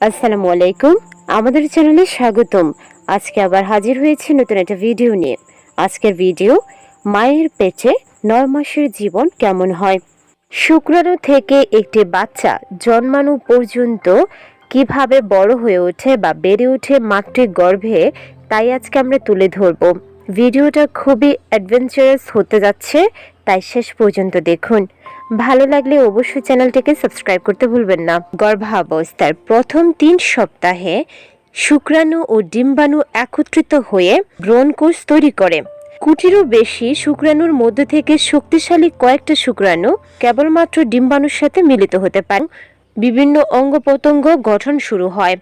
আসসালামু আলাইকুম। আমাদের চ্যানেলে স্বাগতম। আজকে আবার হাজির হয়েছে নতুন একটা ভিডিও নিয়ে। আজকের ভিডিও, মায়ের পেটে নয় মাসের জীবন কেমন হয়? শুক্রাণু থেকে একটি বাচ্চা জন্মানো পর্যন্ত কীভাবে বড় হয়ে ওঠে বা বেড়ে ওঠে মাতৃ গর্ভে, তাই আজকে আমরা তুলে ধরব। ভিডিওটা খুবই অ্যাডভেঞ্চারাস হতে যাচ্ছে, তাই শেষ পর্যন্ত দেখুন। ভালো লাগলে অবশ্যই চ্যানেলটিকে সাবস্ক্রাইব করতে ভুলবেন না। গর্ভাবস্থার প্রথম তিন সপ্তাহে শুক্রাণু ও ডিম্বাণু একত্রিত হয়ে ব্রণকোষ তৈরি করে। কুটিরও বেশি শুক্রাণুর মধ্যে থেকে শক্তিশালী কয়েকটা শুক্রাণু কেবলমাত্র ডিম্বাণুর সাথে মিলিত হতে পারে। বিভিন্ন অঙ্গ গঠন শুরু হয়।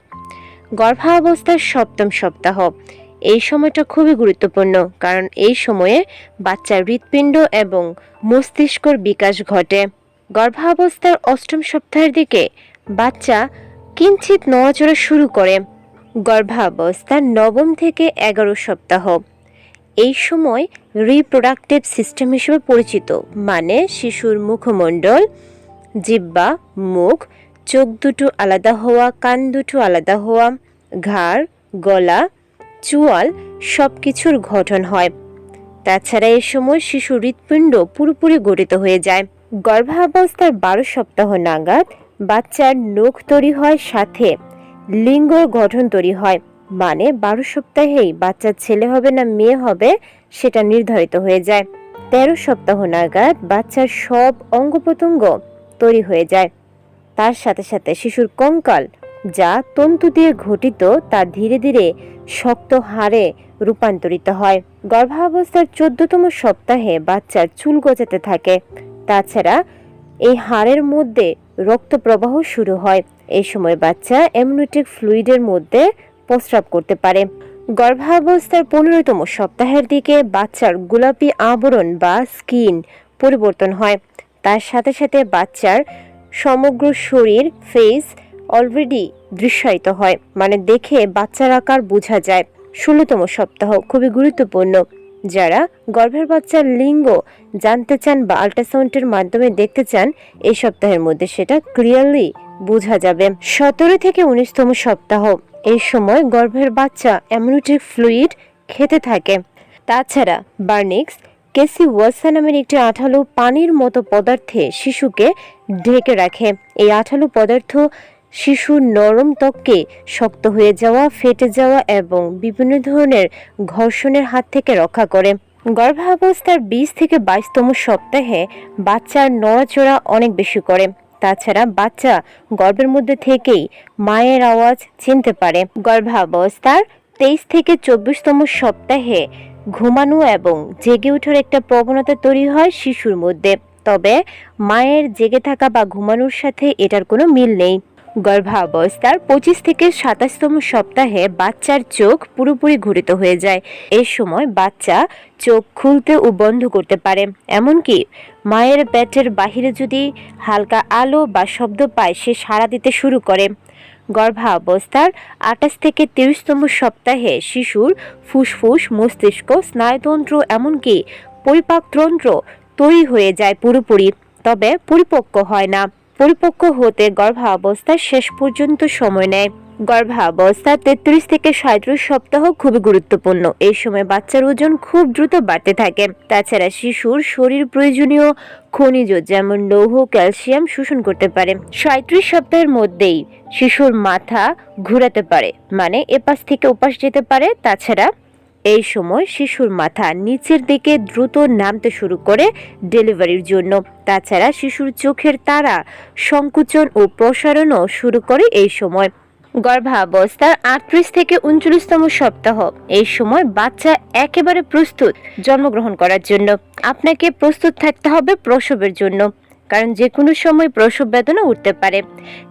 গর্ভাবস্থার সপ্তম সপ্তাহ এই সময়টা খুবই গুরুত্বপূর্ণ, কারণ এই সময়ে বাচ্চার হৃৎপিণ্ড এবং মস্তিষ্কর বিকাশ ঘটে। গর্ভাবস্থার অষ্টম সপ্তাহের দিকে বাচ্চা কিঞ্চিত নড়াচড়া শুরু করে। গর্ভাবস্থার নবম থেকে এগারো সপ্তাহ। এই সময় রিপ্রোডাক্টিভ সিস্টেম হিসেবে পরিচিত মানে শিশুর মুখমণ্ডল, জিব্বা, মুখ, চোখ দুটো আলাদা হওয়া, কান দুটো আলাদা হওয়া, ঘাড়, গলা চুয়াল সব কিছুর গঠন হয়। তাছাড়া এ সময় শিশু হৃৎপিণ্ড পুরোপুরি গঠিত হয়ে যায়। গর্ভাবস্থার বারো সপ্তাহ নাগাদ বাচ্চার নখ তৈরি হয় সাথে লিঙ্গর গঠন তৈরি হয়। মানে বারো সপ্তাহেই বাচ্চার ছেলে হবে না মেয়ে হবে সেটা নির্ধারিত হয়ে যায়। তেরো সপ্তাহ নাগাদ বাচ্চার সব অঙ্গ প্রত্যঙ্গ তৈরি হয়ে যায়। তার সাথে সাথে শিশুর কঙ্কাল যা তন্তু দিয়ে ঘটিত তা ধীরে ধীরে শক্ত হাড়ে রূপান্তরিত হয়। গর্ভাবস্থার চোদ্দতম সপ্তাহে বাচ্চার চুল গজাতে থাকে। তাছাড়া এই হাড়ের মধ্যে রক্ত প্রবাহ শুরু হয়। এই সময় বাচ্চা এমনোটিক ফ্লুইডের মধ্যে প্রস্রাব করতে পারে। গর্ভাবস্থার পনেরোতম সপ্তাহের দিকে বাচ্চার গোলাপি আবরণ বা স্কিন পরিবর্তন হয়। তার সাথে সাথে বাচ্চার সমগ্র শরীর ফেস অলরেডি দৃশ্যায়িত হয় মানে দেখে বাচ্চার আকার বোঝা যায়। ষোলোতম সপ্তাহ, খুবই গুরুত্বপূর্ণ। যারা গর্ভের বাচ্চার লিঙ্গ জানতে চান বা আল্ট্রাসাউন্ডের মাধ্যমে দেখতে চান, এই সপ্তাহের মধ্যে সেটা ক্লিয়ারলি বোঝা যাবে। সতেরো থেকে উনিশতম সপ্তাহ, এই সময় গর্ভের বাচ্চা অ্যামিউনিটিক ফ্লুইড খেতে থাকে। তাছাড়া বার্নিক্স, কেসি ওয়াসা নামের একটি আঠালো পানির মতো পদার্থে শিশুকে ঢেকে রাখে। এই আঠালো পদার্থ শিশুর নরম ত্বককে শক্ত হয়ে যাওয়া, ফেটে যাওয়া এবং বিভিন্ন ধরনের ঘর্ষণের হাত থেকে রক্ষা করে। গর্ভাবস্থার বিশ থেকে বাইশতম সপ্তাহে বাচ্চার নড়াচড়া অনেক বেশি করে। তাছাড়া বাচ্চা গর্ভের মধ্যে থেকেই মায়ের আওয়াজ চিনতে পারে। গর্ভাবস্থার তেইশ থেকে চব্বিশতম সপ্তাহে ঘুমানো এবং জেগে ওঠার একটা প্রবণতা তৈরি হয় শিশুর মধ্যে। তবে মায়ের জেগে থাকা বা ঘুমানোর সাথে এটার কোনো মিল নেই। গর্ভাবস্থার পঁচিশ থেকে সাতাশতম সপ্তাহে বাচ্চার চোখ পুরোপুরি ঘুরিত হয়ে যায়। এই সময় বাচ্চা চোখ খুলতে ও বন্ধ করতে পারে। এমনকি মায়ের পেটের বাহিরে যদি হালকা আলো বা শব্দ পায়, সে সাড়া দিতে শুরু করে। গর্ভাবস্থার আঠাশ থেকে তিরিশতম সপ্তাহে শিশুর ফুসফুস, মস্তিষ্ক, স্নায়ুতন্ত্র এমনকি পরিপাকতন্ত্র তৈরি হয়ে যায় পুরোপুরি, তবে পরিপক্ক হয় না। পরিপক্ক হতে গর্ভাবস্থার শেষ পর্যন্ত সময় নেয়। গর্ভাবস্থা তেত্রিশ থেকে সাঁত্রিশ সপ্তাহ খুবই গুরুত্বপূর্ণ। এই সময় বাচ্চার ওজন খুব দ্রুত বাড়তে থাকে। তাছাড়া শিশুর শরীর প্রয়োজনীয় খনিজ যেমন লৌহ, ক্যালসিয়াম শোষণ করতে পারে। সাঁত্রিশ সপ্তাহের মধ্যেই শিশুর মাথা ঘুরাতে পারে মানে এপাশ থেকে ওপাশ যেতে পারে। তাছাড়া এই সময় শিশুর মাথা নিচের দিকে দ্রুত নামতে শুরু করে ডেলিভারির জন্য। তাছাড়া শিশুর চোখের তারা, সংকুচন ও প্রসারণও শুরু করে এই সময়। গর্ভাবস্থার আটত্রিশ থেকে উনচল্লিশতম সপ্তাহ। এই সময় বাচ্চা একেবারে প্রস্তুত, জন্মগ্রহণ করার জন্য। আপনাকে প্রস্তুত থাকতে হবে প্রসবের জন্য। কারণ যে কোনো সময় প্রসব বেদনা উঠতে পারে।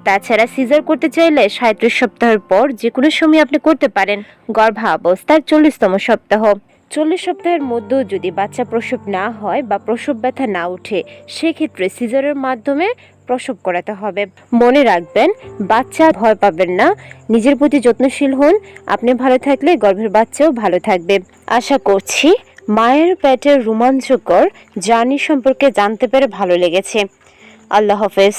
তাছাড়া সিজার করতে চাইলে সাঁত্রিশ সপ্তাহের পর যে কোনো সময় আপনি করতে পারেন। গর্ভাবস্থার চল্লিশতম সপ্তাহ। চল্লিশ সপ্তাহের মধ্যেও যদি বাচ্চা প্রসব না হয় বা প্রসব ব্যথা না উঠে, সেক্ষেত্রে সিজারের মাধ্যমে প্রসব করাতে হবে। মনে রাখবেন, বাচ্চা ভয় পাবেন না। নিজের প্রতি যত্নশীল হন। আপনি ভালো থাকলে গর্ভের বাচ্চাও ভালো থাকবে। আশা করছি মায়ের পেটের রোমাঞ্চকর জার্নি সম্পর্কে জানতে পেরে ভালো লেগেছে। আল্লাহ হাফেজ।